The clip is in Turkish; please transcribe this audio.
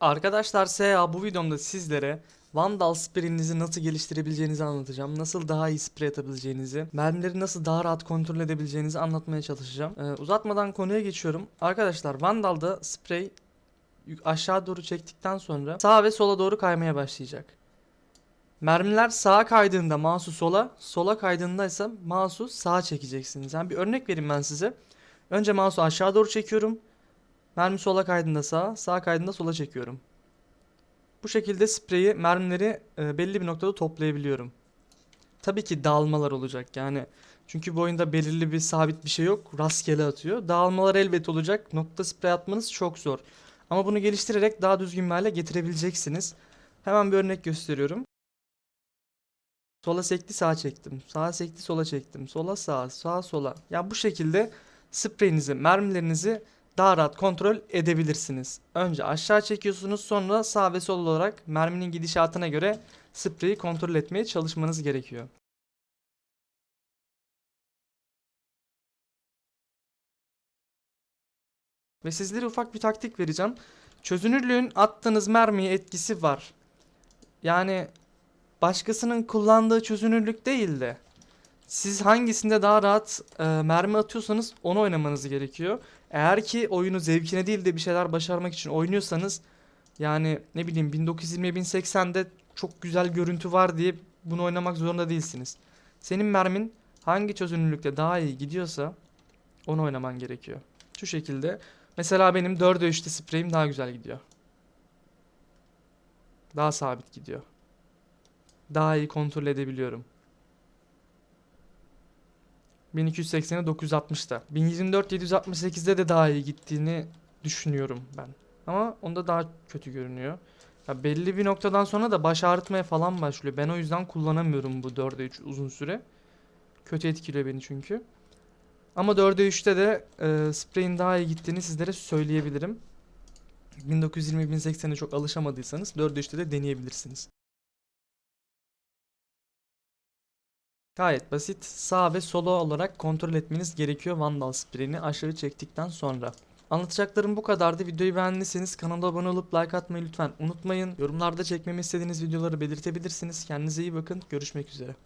Arkadaşlar SA bu videomda sizlere Vandal spreyinizi nasıl geliştirebileceğinizi anlatacağım. Nasıl daha iyi sprey atabileceğinizi, mermileri nasıl daha rahat kontrol edebileceğinizi anlatmaya çalışacağım. Ee, uzatmadan konuya geçiyorum. Arkadaşlar Vandal'da sprey aşağı doğru çektikten sonra sağa ve sola doğru kaymaya başlayacak. Mermiler sağa kaydığında mouse'u sola, sola kaydığında ise mouse'u sağa çekeceksiniz. Yani bir örnek vereyim ben size. Önce mouse'u aşağı doğru çekiyorum. Mermi sola kaydığında sağa, sağ kaydığında sola çekiyorum. Bu şekilde spreyi, mermileri e, belli bir noktada toplayabiliyorum. Tabii ki dağılmalar olacak yani. Çünkü bu oyunda belirli bir sabit bir şey yok. Rastgele atıyor. Dağılmalar elbet olacak. Nokta sprey atmanız çok zor. Ama bunu geliştirerek daha düzgün bir hale getirebileceksiniz. Hemen bir örnek gösteriyorum. Sola sekti sağa çektim. Sağa sekti sola çektim. Sola sağa, sağa sola. Ya bu şekilde spreyinizi, mermilerinizi daha rahat kontrol edebilirsiniz. Önce aşağı çekiyorsunuz sonra sağ ve sol olarak merminin gidişatına göre spreyi kontrol etmeye çalışmanız gerekiyor. Ve sizlere ufak bir taktik vereceğim. Çözünürlüğün attığınız mermiye etkisi var. Yani başkasının kullandığı çözünürlük değil de siz hangisinde daha rahat e, mermi atıyorsanız onu oynamanız gerekiyor. Eğer ki oyunu zevkine değil de bir şeyler başarmak için oynuyorsanız yani ne bileyim 1920'ye 1080'de çok güzel görüntü var diye bunu oynamak zorunda değilsiniz. Senin mermin hangi çözünürlükte daha iyi gidiyorsa onu oynaman gerekiyor. Şu şekilde. Mesela benim 4'e 3'te spreyim daha güzel gidiyor. Daha sabit gidiyor. Daha iyi kontrol edebiliyorum. 1280'e 960'da. 1024 768'de de daha iyi gittiğini düşünüyorum ben. Ama onda daha kötü görünüyor. Ya belli bir noktadan sonra da baş ağrıtmaya falan başlıyor. Ben o yüzden kullanamıyorum bu 4'e 3 uzun süre. Kötü etkiliyor beni çünkü. Ama 4'e 3'te de e, spreyin daha iyi gittiğini sizlere söyleyebilirim. 1920-1080'e çok alışamadıysanız 4'e 3'te de deneyebilirsiniz. Gayet basit. Sağ ve sola olarak kontrol etmeniz gerekiyor Vandal spreyini aşağı çektikten sonra. Anlatacaklarım bu kadardı. Videoyu beğendiyseniz kanala abone olup like atmayı lütfen unutmayın. Yorumlarda çekmemi istediğiniz videoları belirtebilirsiniz. Kendinize iyi bakın. Görüşmek üzere.